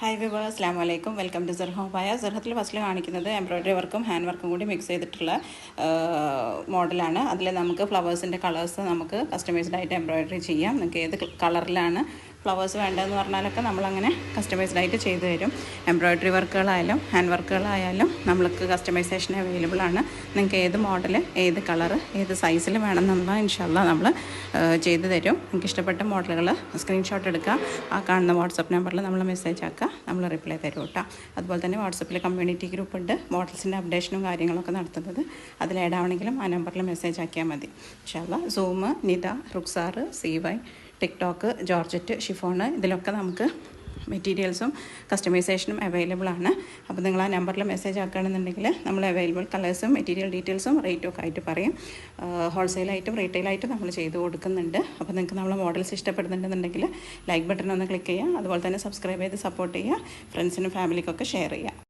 Hi വിവ അസ്ലാം വലൈക്കും വെൽക്കം ടു സെർഹോ പായ സെർഹത്തിൽ ഫസ്റ്റിൽ കാണിക്കുന്നത് എംബ്രോയ്ഡറി വർക്കും ഹാൻഡ് വർക്കും കൂടി മിക്സ് ചെയ്തിട്ടുള്ള മോഡലാണ് അതിൽ നമുക്ക് ഫ്ലവേഴ്സിന്റെ കളേഴ്സ് നമുക്ക് കസ്റ്റമൈസ്ഡ് ആയിട്ട് എംബ്രോയ്ഡറി ചെയ്യാം. നിങ്ങൾക്ക് ഏത് കളറിലാണ് ഫ്ലവേഴ്സ് വേണ്ടതെന്ന് പറഞ്ഞാലൊക്കെ നമ്മളങ്ങനെ കസ്റ്റമൈസ്ഡ് ആയിട്ട് ചെയ്തു തരും. എംബ്രോയ്ഡറി വർക്കുകളായാലും ഹാൻഡ് വർക്കുകളായാലും നമ്മൾക്ക് കസ്റ്റമൈസേഷൻ അവൈലബിൾ ആണ്. നിങ്ങൾക്ക് ഏത് മോഡൽ ഏത് കളർ ഏത് സൈസിൽ വേണമെന്നുള്ള ഇൻഷാല്ല നമ്മൾ ചെയ്തു തരും. നിങ്ങൾക്ക് ഇഷ്ടപ്പെട്ട മോഡലുകൾ സ്ക്രീൻഷോട്ട് എടുക്കുക. ആ കാണുന്ന വാട്സപ്പ് നമ്പറിൽ നമ്മൾ മെസ്സേജ് ആക്കുക. നമ്മൾ റിപ്ലൈ തരും കേട്ടോ. അതുപോലെ തന്നെ വാട്സപ്പിൽ കമ്മ്യൂണിറ്റി ഗ്രൂപ്പ് ഉണ്ട്. മോഡൽസിന്റെ അപ്ഡേഷനും കാര്യങ്ങളൊക്കെ നടത്തുന്നത്. അതിൽ ആ നമ്പറിൽ മെസ്സേജ് ആക്കിയാൽ മതി. ഇൻഷാല്ല zoom Nita Ruksar C Y TikTok georgette chiffon ഇതിലൊക്കെ നമുക്ക് മെറ്റീരിയൽസും കസ്റ്റമൈസേഷനും അവൈലബിൾ ആണ്. അപ്പോൾ നിങ്ങൾ ആ നമ്പറിൽ മെസ്സേജ് ആക്കുകയാണെന്നുണ്ടെങ്കിൽ നമ്മൾ അവൈലബിൾ കളേഴ്സും മെറ്റീരിയൽ ഡീറ്റെയിൽസും റേറ്റും ഒക്കെ ആയിട്ട് പറയും. ഹോൾസെയിലായിട്ടും റീറ്റെയിലായിട്ടും നമ്മൾ ചെയ്ത് കൊടുക്കുന്നുണ്ട്. അപ്പോൾ നിങ്ങൾക്ക് നമ്മളെ മോഡൽസ് ഇഷ്ടപ്പെടുന്നുണ്ടെന്നുണ്ടെങ്കിൽ ലൈക്ക് ബട്ടൺ ഒന്ന് ക്ലിക്ക് ചെയ്യുക. അതുപോലെ തന്നെ സബ്സ്ക്രൈബ് ചെയ്ത് സപ്പോർട്ട് ചെയ്യുക. ഫ്രണ്ട്സിനും ഫാമിലിക്കൊക്കെ ഷെയർ ചെയ്യുക.